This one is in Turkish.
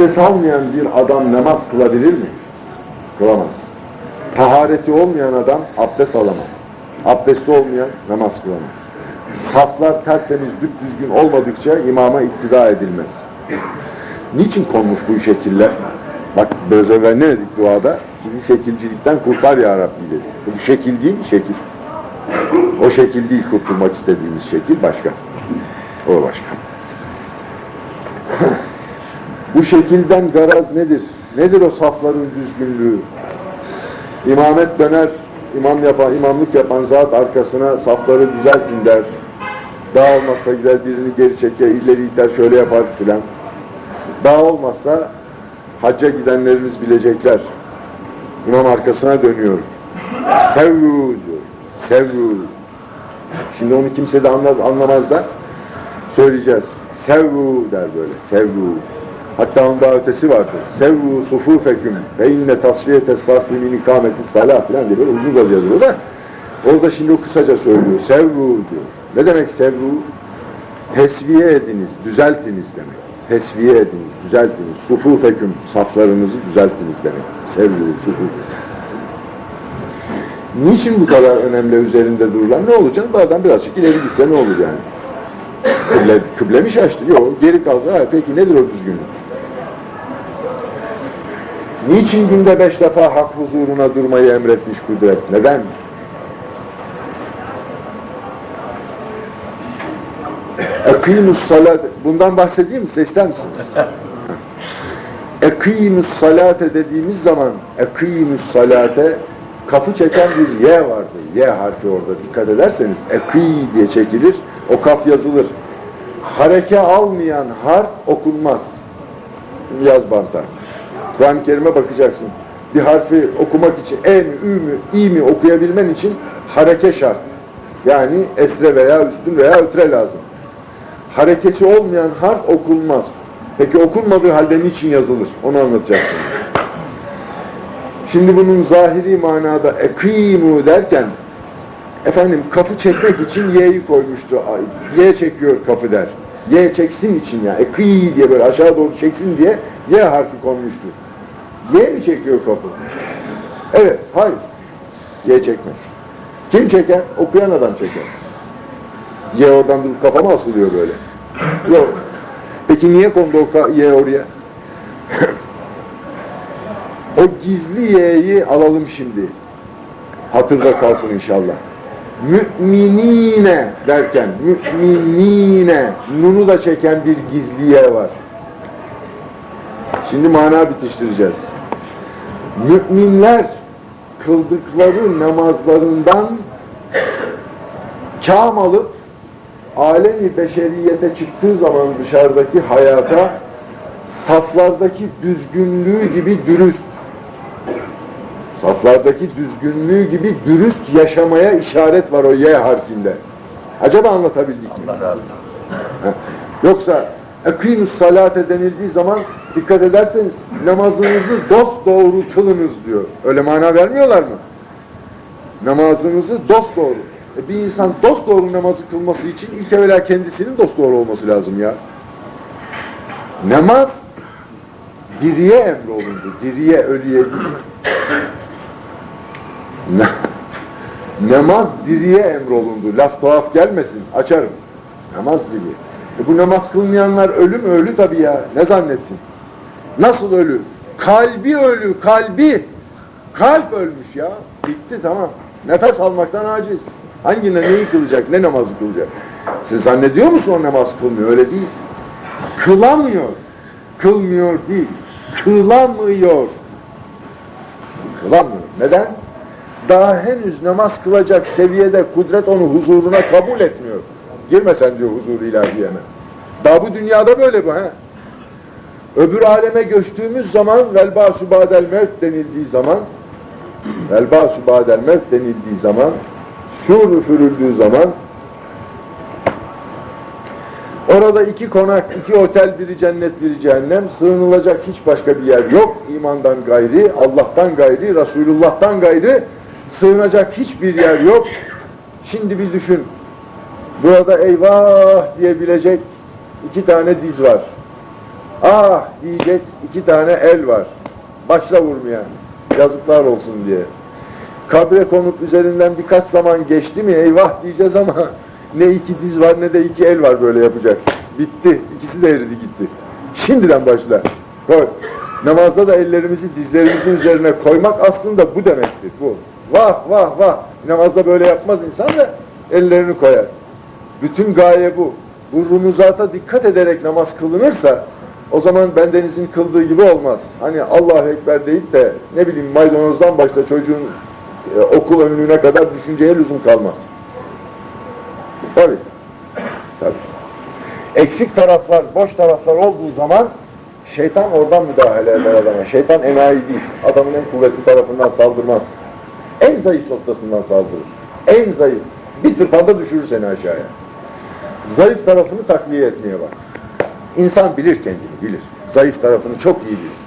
Abdest almayan bir adam namaz kılabilir mi? Kılamaz. Tahareti olmayan adam abdest alamaz. Abdesti olmayan namaz kılamaz. Saflar tertemiz, düzgün olmadıkça imama iktida edilmez. Niçin konmuş bu şekiller? Bak biraz evvel ne dedik duada? Bizi şekilcilikten kurtar ya Rabbi dedi. Bu şekil değil, şekil. O şekil değil kurtulmak istediğimiz şekil başka. O başka. Bu şekilden garaz nedir? Nedir o safların düzgünlüğü? İmamet döner, imam yapan, imamlık yapan zat arkasına safları düzeltin der. Dağılmazsa gider birini geri çeker, ileri iter, şöyle yapar filan. Dağılmazsa hacca gidenleriniz bilecekler. İmam arkasına dönüyor. Sevru diyor. Sevru. Şimdi onu kimse de anlar, anlamaz da söyleyeceğiz. Sevru der böyle. Sevru. Hatta onun daha ötesi vardır. Sevru sufufeküm ve inne tasfiyete safi min ikameti salah falan diye böyle uzun yazı yazıyor da orada şimdi o kısaca söylüyor. Sevru diyor. Ne demek sevru? Tesviye ediniz, düzeltiniz demek. Tesviye ediniz, düzeltiniz. Sufufeküm saflarınızı düzeltiniz demek. Sevru, sufuf. Niçin bu kadar önemli üzerinde durulan? Ne olacak? Adam birazcık ileri gitse ne olur yani? Kıble, kıble mi şaştı? Yok, geri kaldı. Ha, peki nedir o düzgünlük? Niçin günde beş defa hak huzuruna durmayı emretmiş kudret? Neden? Ekîmus salat. Bundan bahsedeyim mi? Size ister misiniz? Ekîmus salate dediğimiz zaman ekîmus salate kapı çeken bir Y vardır. Y harfi orada dikkat ederseniz ekî diye çekilir. O kaf yazılır. Hareke almayan harf okunmaz. Yaz banta. Kur'an-ı Kerim'e bakacaksın. Bir harfi okumak için E mi, Ü mü, İ mi okuyabilmen için hareke şart. Yani esre veya üstün veya ötre lazım. Harekesi olmayan harf okunmaz. Peki okunmadığı halde niçin yazılır? Onu anlatacaksın. Şimdi bunun zahiri manada ekimu derken efendim kapı çekmek için y'yi koymuştu. Y çekiyor kapı der. Y çeksin için ya. Eki diye böyle aşağı doğru çeksin diye Y harfi konmuştu. Y mi çekiyor kapı? Evet, hayır. Y çekmez. Kim çeker? Okuyan adam çeker. Y oradan kafama asılıyor böyle. Yok. Peki niye kondu o Y oraya? o gizli Y'yi alalım şimdi. Hatırda kalsın inşallah. Müminine derken, müminine, nunu da çeken bir gizli Y var. Şimdi mana bitiştireceğiz. Müminler kıldıkları namazlarından kâm alıp alemi beşeriyete çıktığı zaman dışarıdaki hayata saflardaki düzgünlüğü gibi dürüst saflardaki düzgünlüğü gibi dürüst yaşamaya işaret var o Y harfinde. Acaba anlatabildik mi? Allah razı olsun. Yoksa ekimus salate denildiği zaman dikkat ederseniz namazınızı dost doğru kılınız diyor. Öyle mana vermiyorlar mı? Namazınızı dost doğru. E bir insan dost doğru namazı kılması için ilk evvela kendisinin dost doğru olması lazım ya. Namaz diriye emrolundu. Diriye, ölüye değil. Na- Namaz diriye emrolundu. Laf tuhaf gelmesin. Açarım. Namaz diri. E bu namaz kılmayanlar ölü mü? Ölü tabii ya. Ne zannettin? Nasıl ölü? Kalbi ölü, kalbi. Kalp ölmüş ya. Bitti tamam. Nefes almaktan aciz. Hangi ne- neyi kılacak, ne namazı kılacak? Siz zannediyor musun o namaz kılmıyor? Öyle değil. Kılamıyor. Kılmıyor değil. Kılamıyor. Kılamıyor. Neden? Daha henüz namaz kılacak seviyede kudret onu huzuruna kabul etmiyor. Girme sen diyor huzur ilahiyeme. Daha bu dünyada böyle bu ha. Öbür aleme göçtüğümüz zaman velba subadel mevt denildiği zaman velba subadel mevt denildiği zaman şur üfürüldüğü zaman orada iki konak, iki otel, biri cennet, biri cehennem sığınılacak hiç başka bir yer yok. İmandan gayri, Allah'tan gayri, Resulullah'tan gayri sığınacak hiçbir yer yok. Şimdi bir düşün. Burada eyvah diyebilecek iki tane diz var. Ah diyecek iki tane el var. Başla vurmaya. Yazıklar olsun diye. Kabre konup üzerinden birkaç zaman geçti mi eyvah diyeceğiz ama ne iki diz var ne de iki el var böyle yapacak. Bitti. İkisi de eridi gitti. Şimdiden başla. Koy. Namazda da ellerimizi dizlerimizin üzerine koymak aslında bu demektir. Bu. Vah vah vah. Namazda böyle yapmaz insan da ellerini koyar. Bütün gaye bu. Bu rumuzata dikkat ederek namaz kılınırsa o zaman bendenizin kıldığı gibi olmaz. Hani Allahu Ekber deyip de ne bileyim maydanozdan başla çocuğun e, okul önlüğüne kadar düşünceye lüzum kalmaz. Tabii. Tabii. Eksik taraflar, boş taraflar olduğu zaman şeytan oradan müdahale eder adama. Şeytan enayi değil. Adamın en kuvvetli tarafından saldırmaz. En zayıf noktasından saldırır. En zayıf. Bir tırpanda düşürür seni aşağıya. Zayıf tarafını takviye etmeye bak. İnsan bilir kendini, bilir. Zayıf tarafını çok iyi bilir.